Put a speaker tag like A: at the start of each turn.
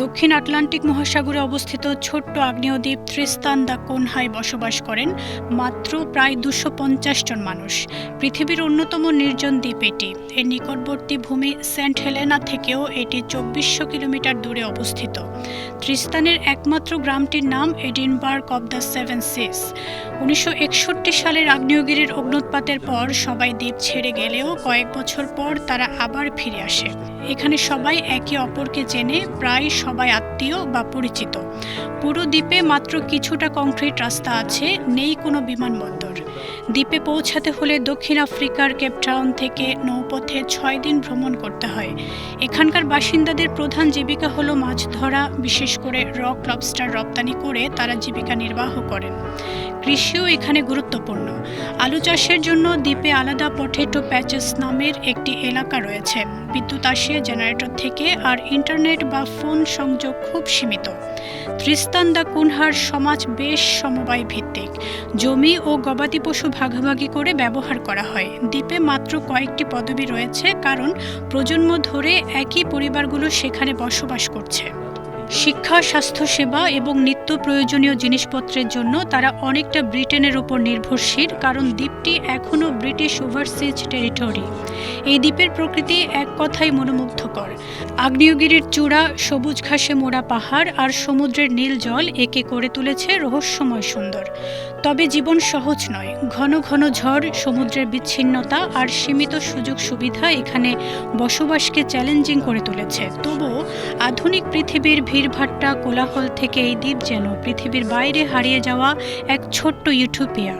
A: দক্ষিণ আটলান্টিক মহাসাগরে অবস্থিত ছোট্ট আগ্নেয়দ্বীপ ত্রিস্তান দ্য কোনহায় বসবাস করেন মাত্র প্রায় দুশো জন মানুষ। পৃথিবীর অন্যতম নির্জন দ্বীপ এটি। এর নিকটবর্তী ভূমি সেন্ট হেলেনা থেকেও এটি চব্বিশশো কিলোমিটার দূরে অবস্থিত। ত্রিস্তানের একমাত্র গ্রামটির নাম Edinburgh of the Seven Seas. উনিশশো একষট্টি সালের আগ্নেয়গিরির অগ্নুৎপাতের পর সবাই দ্বীপ ছেড়ে গেলেও কয়েক বছর পর তারা আবার ফিরে আসে। এখানে সবাই একে অপরকে চেনে, প্রায় সবাই আত্মীয় বা পরিচিত। পুরো দ্বীপে মাত্র কিছুটা কংক্রিট রাস্তা আছে, নেই কোনো বিমানবন্দর। দ্বীপে পৌঁছাতে হলে দক্ষিণ আফ্রিকার কেপটাউন থেকে নৌপথে ছয় দিন ভ্রমণ করতে হয়। এখানকার বাসিন্দাদের প্রধান জীবিকা হলো মাছ ধরা, বিশেষ করে রক, লবস্টার রপ্তানি করে তারা জীবিকা নির্বাহ করেন। কৃষিও এখানে গুরুত্বপূর্ণ। আলু চাষের জন্য দ্বীপে আলাদা পটেটো প্যাচেস নামের একটি এলাকা রয়েছে। বিদ্যুৎ আসে জেনারেটর থেকে আর ইন্টারনেট বা ফোন সংযোগ খুব সীমিত। ত্রিস্তান দা কুনহার সমাজ বেশ সমবায় ভিত্তিক। জমি ও গবাদি পশু ভাগাভাগি করে ব্যবহার করা হয়। দ্বীপে মাত্র কয়েকটি পদবি রয়েছে, কারণ প্রজন্ম ধরে একই পরিবারগুলো সেখানে বসবাস করছে। শিক্ষা, স্বাস্থ্যসেবা এবং নিত্য প্রয়োজনীয় জিনিসপত্রের জন্য তারা অনেকটা ব্রিটেনের উপর নির্ভরশীল, কারণ দ্বীপটি এখনও ব্রিটিশ ওভারসিজ টেরিটরি। এই দ্বীপের প্রকৃতি এক কথাই মনোমুগ্ধকর। আগ্নেয়গিরির চূড়া, সবুজ ঘাসে মোড়া পাহাড় আর সমুদ্রের নীল জল একে করে তুলেছে রহস্যময় সুন্দর। তবে জীবন সহজ নয়। ঘন ঘন ঝড়, সমুদ্রের বিচ্ছিন্নতা আর সীমিত সুযোগ সুবিধা এখানে বসবাসকে চ্যালেঞ্জিং করে তুলেছে। তবুও আধুনিক পৃথিবীর ভিড়ভাট্টা কোলাহল থেকে এই দ্বীপ যেন পৃথিবীর বাইরে হারিয়ে যাওয়া এক ছোট্ট ইউটোপিয়া।